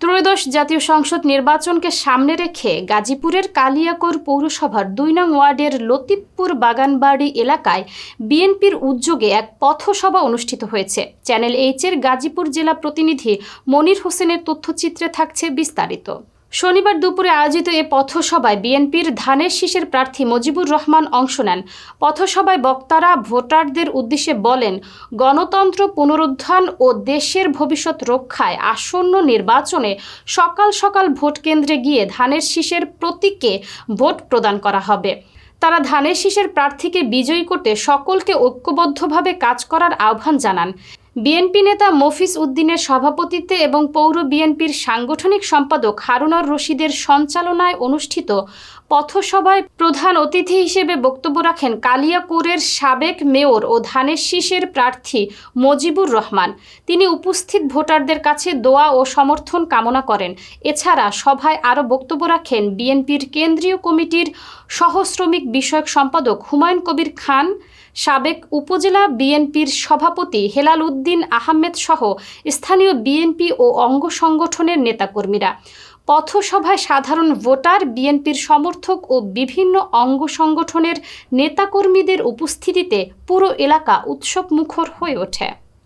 ত্রয়োদশ জাতীয় সংসদ নির্বাচনকে সামনে রেখে গাজীপুরের কালিয়াকোর পৌরসভার দুই নং ওয়ার্ডের লতিফপুর বাগানবাড়ি এলাকায় বিএনপির উদ্যোগে এক পথসভা অনুষ্ঠিত হয়েছে। চ্যানেল এইচের গাজীপুর জেলা প্রতিনিধি মনির হোসেনের তথ্যচিত্রে থাকছে বিস্তারিত। শনিবার দুপুরে আয়োজিত এ পথসভায় বিএনপির ধানের শীষের প্রার্থী মজিবুর রহমান অংশ নেন। পথসভায় বক্তারা ভোটারদের উদ্দেশ্যে বলেন, গণতন্ত্র পুনরুত্থান ও দেশের ভবিষ্যৎ রক্ষায় আসন্ন নির্বাচনে সকাল সকাল ভোট কেন্দ্রে গিয়ে ধানের শীষের প্রতীকে ভোট প্রদান করা হবে। তারা ধানের শীষের প্রার্থীকে বিজয়ী করতে সকলকে ঐক্যবদ্ধভাবে কাজ করার আহ্বান জানান। বিএনপি নেতা মফিজ উদ্দিনের সভাপতিত্বে এবং পৌর বিএনপির সাংগঠনিক সম্পাদক হারুনর রশিদের সঞ্চালনায় অনুষ্ঠিত পথসভায় প্রধান অতিথি হিসেবে বক্তব্য রাখেন কালিয়াকুরের সাবেক মেয়র ও ধানের শীষের প্রার্থী মজিবুর রহমান। তিনি উপস্থিত ভোটারদের কাছে দোয়া ও সমর্থন কামনা করেন। এছাড়া সভায় আরও বক্তব্য রাখেন বিএনপির কেন্দ্রীয় কমিটির সহশ্রমিক বিষয়ক সম্পাদক হুমায়ুন কবির খান, সাবেক উপজেলা বিএনপির সভাপতি হেলাল উদ্দিন আহমেদ সহ স্থানীয় বিএনপি ও অঙ্গ সংগঠনের নেতাকর্মীরা। পথসভায় সাধারণ ভোটার, বিএনপির সমর্থক ও বিভিন্ন অঙ্গ সংগঠনের নেতাকর্মীদের উপস্থিতিতে পুরো এলাকা উৎসব মুখর হয়ে ওঠে।